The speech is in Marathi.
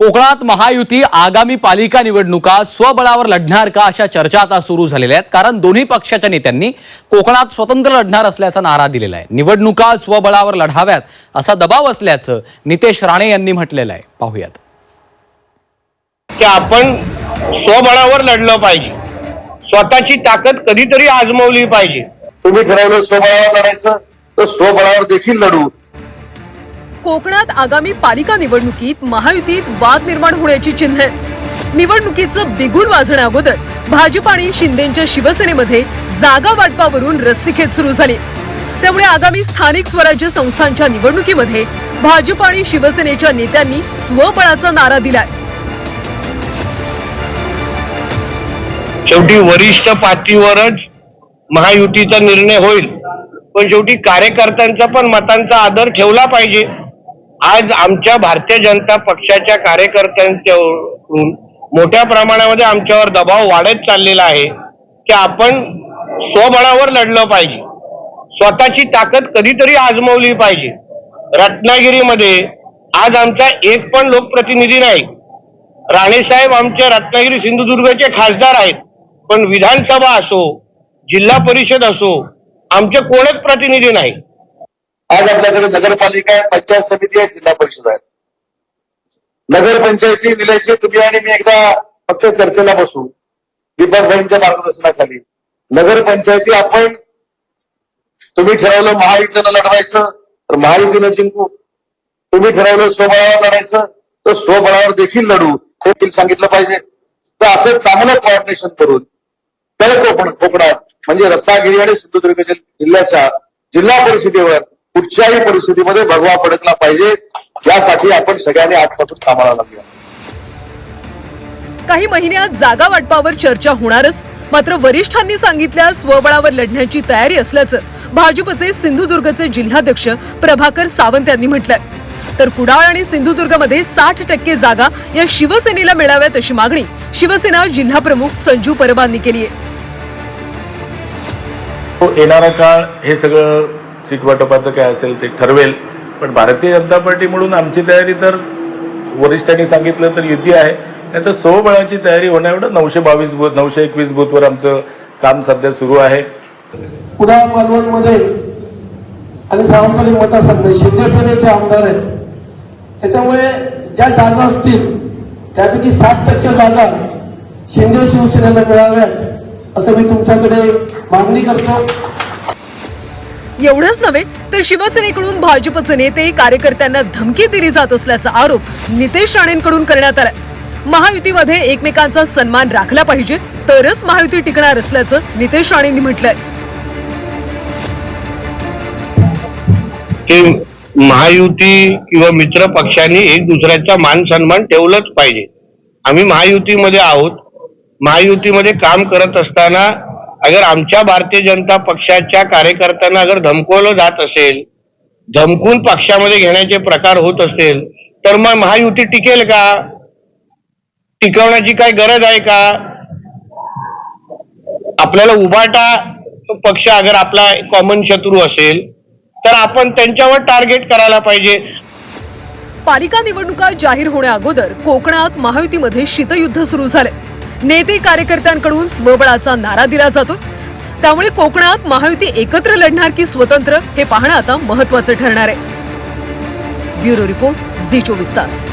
कोकणात महायुती आगामी पालिका निवडणुका स्वबळावर लढणार का अशा चर्चा आता सुरू झालेल्या आहेत. कारण दोन्ही पक्षाच्या नेत्यांनी कोकणात स्वतंत्र लढणार असल्याचा नारा दिलेला आहे. निवडणुका स्वबळावर लढाव्यात असा दबाव असल्याचं नितेश राणे यांनी म्हटलेलं आहे. पाहूयात. की आपण स्वबळावर लढलं पाहिजे. स्वतःची ताकद कधीतरी आजमावली पाहिजे. तुम्ही ठरवलं स्वबळावर लढायचं तर स्वबळावर देखील लढू. कोकणात आगामी पालिका निवडणुकीत महायुतीत वाद निर्माण होण्याची चिन्ह. निवडणुकीचं बिगुल वाजण्या अगोदर भाजप आणि शिंदेच्या शिवसेनेमध्ये जागा वाटपावरून रस्सीखेच सुरू झाली. त्यामुळे आगामी स्थानिक स्वराज्य संस्थांच्या निवडणुकीमध्ये भाजप आणि शिवसेनेच्या नेत्यांनी स्वबळाचा नारा दिलाय. शेवटी वरिष्ठ पातळीवरच महायुतीचा निर्णय होईल. पण शेवटी कार्यकर्त्यांचा पण मतांचा आदर ठेवला पाहिजे. आज आमच्या भारतीय जनता पक्षाच्या कार्यकर्त्यांच्या मोठ्या प्रमाणामध्ये आमच्यावर दबाव वाढत चाललेला आहे की आपण स्वबळावर लढलं पाहिजे. स्वतःची ताकद कधीतरी आजमावली पाहिजे. रत्नागिरीमध्ये आज आमचा एक पण लोकप्रतिनिधी नाही. राणेसाहेब आमच्या रत्नागिरी सिंधुदुर्गचे खासदार आहेत. पण विधानसभा असो जिल्हा परिषद असो आमचे कोणच प्रतिनिधी नाही. आज आपल्याकडे नगरपालिका आहे पंचायत समिती आहे जिल्हा परिषद आहे. नगरपंचायती दिल्याशी तुम्ही आणि मी एकदा फक्त चर्चेला बसू दीपकभाईंच्या मार्गदर्शनाखाली नगरपंचायती आपण तुम्ही ठरवलं महायुतीनं लढवायचं तर महायुतीनं जिंकू. तुम्ही ठरवलं स्वबळावर लढायचं तर स्वबळावर देखील लढू. हे देखील सांगितलं पाहिजे. तर असं चांगलं कॉर्डिनेशन करून तर कोकण कोकणात म्हणजे रत्नागिरी आणि सिंधुदुर्ग जिल्ह्याच्या जिल्हा परिषदेवर कुठच्याही परिस्थितीमध्ये भगवा पडकला पाहिजे. यासाठी आपण सगळ्यांनी आजपासून कामाला लागूया काही महिन्यात जागा वाटपावर चर्चा होणारच. मात्र वरिष्ठांनी सांगितल्या स्वबळावर लढण्याची तयारी असल्याचं भाजपचे सिंधुदुर्गचे जिल्हाध्यक्ष प्रभाकर सावंत यांनी म्हटलंय. तर कुडाळ आणि सिंधुदुर्गमध्ये साठ टक्के जागा या शिवसेनेला मिळाव्यात अशी मागणी शिवसेना जिल्हा प्रमुख संजू परबांनी केली आहे तो येणारा काळ हे सगळं सीट वाटपाचं काय असेल ते ठरवेल. पण भारतीय जनता पार्टी म्हणून आमची तयारी तर वरिष्ठांनी सांगितलं तर युती आहे. नाहीतर तयारी होण्या एवढं नऊशे बावीस बूथ नऊशे एकवीस बूथवर आमचं काम सध्या सुरू आहे. कुडाळ मालवणमध्ये आणि सावंतवाडी मतदारसंघ शिवसेनेचे आमदार आहेत. त्याच्यामुळे ज्या जागा असतील त्यापैकी साठ टक्के जागा शिंदे शिवसेनेला मिळाव्यात असं मी तुमच्याकडे मागणी करतो. एवढंच नव्हे तर शिवसेनेकडून भाजपचे नेते कार्यकर्त्यांना धमकी दिली जात असल्याचा आरोप नितेश राणेंकडून करण्यात आलाय. महायुतीमध्ये एकमेकांचा सन्मान राखला पाहिजे तरच महायुती टिकणार असल्याचं नितेश राणेंनी म्हटलंय. की महायुती किंवा मित्र पक्षांनी एक दुसऱ्याचा मान सन्मान ठेवलंच पाहिजे. आम्ही महायुतीमध्ये आहोत. महायुतीमध्ये काम करत असताना अगर आमच्या भारतीय जनता पक्षाच्या कार्यकर्त्यांना अगर धमकवलं जात असेल धमकून पक्षामध्ये घेण्याचे प्रकार होत असेल तर मग महायुती टिकेल का? टिकवण्याची काय गरज आहे का? आपल्याला उभाटा पक्ष अगर आपला कॉमन शत्रू असेल तर आपण त्यांच्यावर टार्गेट करायला पाहिजे. पालिका निवडणुका जाहीर होण्या अगोदर कोकणात महायुतीमध्ये शीतयुद्ध सुरू झाले नेते कार्यकर्त्यांकडून स्वबळाचा नारा दिला जातो. त्यामुळे कोकणात महायुती एकत्र लढणार की स्वतंत्र हे पाहणं आता महत्वाचं ठरणार आहे. ब्युरो रिपोर्ट झी चोवीस तास.